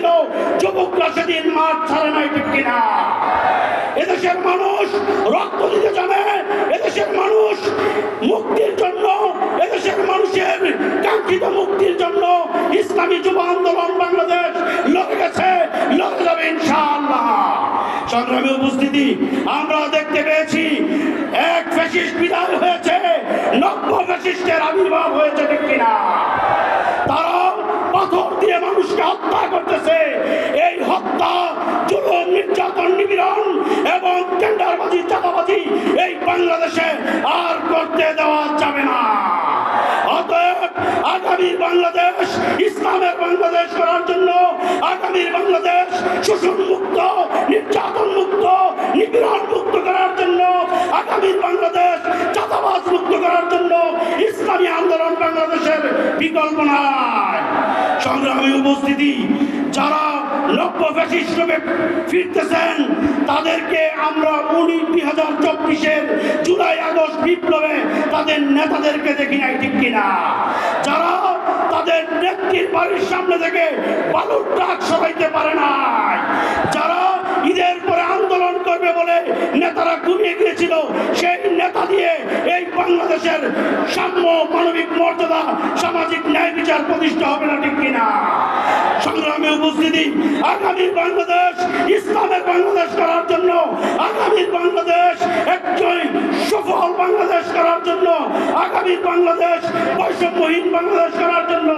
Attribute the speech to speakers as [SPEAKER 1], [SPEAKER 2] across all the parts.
[SPEAKER 1] হয়েছিল যুবকরা সেদিন মাঠ ছাড়ে নাই, ঠিক কিনা? এদেশের মানুষ রক্ত দিতে জানে এদেশের মানুষ মুক্তির জন্য, এদেশের মানুষের কাঙ্ক্ষিত মুক্তির জন্য ইসলামী যুব আন্দোলন বাংলাদেশ লড়ে গেছে, লড়ে যাবে ইনশাআল্লাহ। সংগ্রামী উপস্থিতি, আমরা দেখতে পেয়েছি, এক ফ্যাসিস্ট বিদায় হয়েছে, নব্য ফ্যাসিস্টের আবির্ভাব হয়েছে ঠিক কিনা তারা পাথর দিয়ে মানুষকে হত্যা করতেছে। এই হত্যা নির্যাতন, নিপীড়ন এবং টেন্ডারবাজি, চাঁদাবাজি এই বাংলাদেশে আর করতে দেওয়া যাবে না। অতএব আগামীর বাংলাদেশ, ইসলামের বাংলাদেশ করার জন্য আগামীর বাংলাদেশ শোষণ মুক্ত নির্যাতন মুক্ত নিপীড়ন মুক্ত করার জন্য আগামীর বাংলাদেশ চাঁদাবাজ মুক্ত করার জন্য ইসলামী আন্দোলন বাংলাদেশের বিকল্প নাই। সংগ্রামী উপস্থিতি, যারা লক্ষ্য ফ্যাসিস্ট রূপে ফিরতেছেন, তাদেরকে আমরা উনিশ দুই হাজার চব্বিশের জুলাই আগস্ট বিপ্লবে তাদের নেতাদেরকে দেখি নাই, ঠিক কিনা? যারা তাদের নেত্রীর বাড়ির সামনে থেকে বালুর ট্রাক সরাইতে পারে নাই, যারা ঈদের পরে আন্দোলন করবে বলে নেতারা ঘুমিয়ে গিয়েছিল, সেই নেতা দিয়ে বাংলাদেশের সাম্য মানবিক মর্যাদা সামাজিক ন্যায় বিচার প্রতিষ্ঠা হবে না ঠিক কিনা? সংগ্রামে উপস্থিতি আগামীর বাংলাদেশ, ইসলামের বাংলাদেশ করার জন্য আগামীর বাংলাদেশ একজন সফল বাংলাদেশ করার জন্য, আগামী বাংলাদেশ বৈষম্যহীন বাংলাদেশ করার জন্য,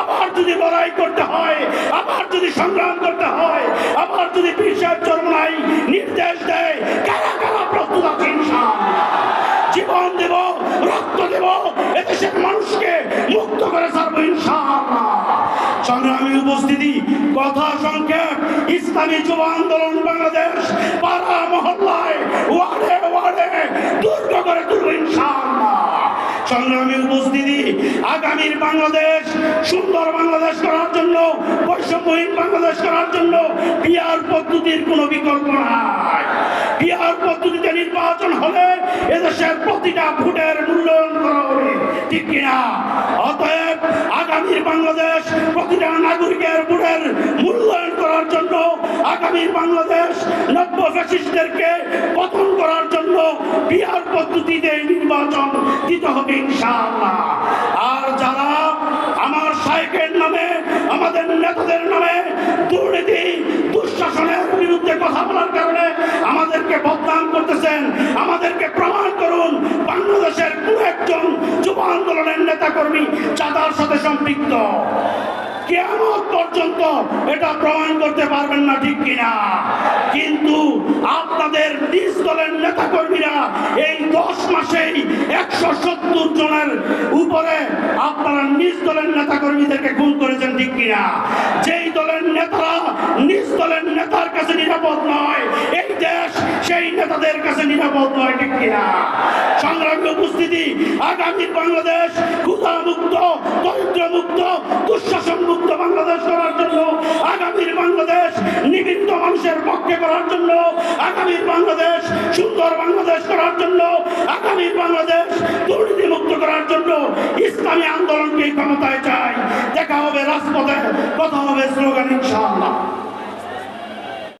[SPEAKER 1] আবার যদি লড়াই করতে হয়, আবার যদি সংগ্রাম করতে হয় রক্ত দেব এদেশের মানুষকে মুক্ত করে ছাড়বো ইনশাআল্লাহ। উপস্থিতি, কথা সংক্ষেপ ইসলামী যুব আন্দোলন বাংলাদেশ, পাড়া মহল্লায় ওয়ার্ডে ওয়ার্ডে দুর্গ করে তুলব ইনশাআল্লাহ। সংগ্রামী উপস্থিতি, আগামীর বাংলাদেশ, সুন্দর বাংলাদেশ করার জন্য, বৈষম্যহীন বাংলাদেশ করার জন্য বিয়ার পদ্ধতির কোনো বিকল্প নাই। বিয়ার পদ্ধতিতে নির্বাচন হলে এদেশের প্রতিটা ভোটের মূল্যায়ন করা হবে। ঠিক কিনা? অতএব আগামীর বাংলাদেশ প্রতিটা নাগরিকের ভোটের মূল্যায়ন করার জন্য, আগামীর বাংলাদেশ নব্য ফ্যাসিস্টদেরকে পতন করার জন্য বিয়ার পদ্ধতিতে নির্বাচন দিতে হবে ইনশাআল্লাহ। আর যারা আমার সাইকের নামে, আমাদের নেতাদের নামে দুর্নীতি দুঃশাসনের বিরুদ্ধে কথা বলার কারণে আমাদেরকে বদনাম করতেছেন। আমাদেরকে প্রমাণ করুন, বাংলাদেশের কোন একজন যুব আন্দোলনের নেতা কর্মী চাঁদার সাথে সম্পৃক্ত। কেমন পর্যন্ত এটা প্রমাণ করতে পারবেন না ঠিক কিনা। কিন্তু আপনাদের নিজ দলের নেতা কর্মীরা এই দশ মাসেই একশো সত্তর জনের উপরে আপনারা নিজ দলের নেতা কর্মীদেরকে খুন করেছেন ঠিক কিনা। যেই দলের নেতারা নিজ দলের নেতার কাছে নিরাপদ নয়। এই দেশ সেই নেতাদের কাছে নিরাপদ নয়, ঠিক কিনা? সংগ্রামী উপস্থিতি, আগামী বাংলাদেশ ক্ষুধা মুক্ত দরিদ্র মুক্ত দুঃশাসন মুক্ত বাংলাদেশ করার জন্য, আগামীর বাংলাদেশ নিবৃত্ত মানুষের পক্ষে করার জন্য, আগামীর বাংলাদেশ সুন্দর বাংলাদেশ করার জন্য, আগামীর বাংলাদেশ দুর্নীতি মুক্ত করার জন্য ইসলামী আন্দোলনকে ক্ষমতায় চাই। দেখা হবে রাজপথে কথা হবে স্লোগান ইনশাআল্লাহ।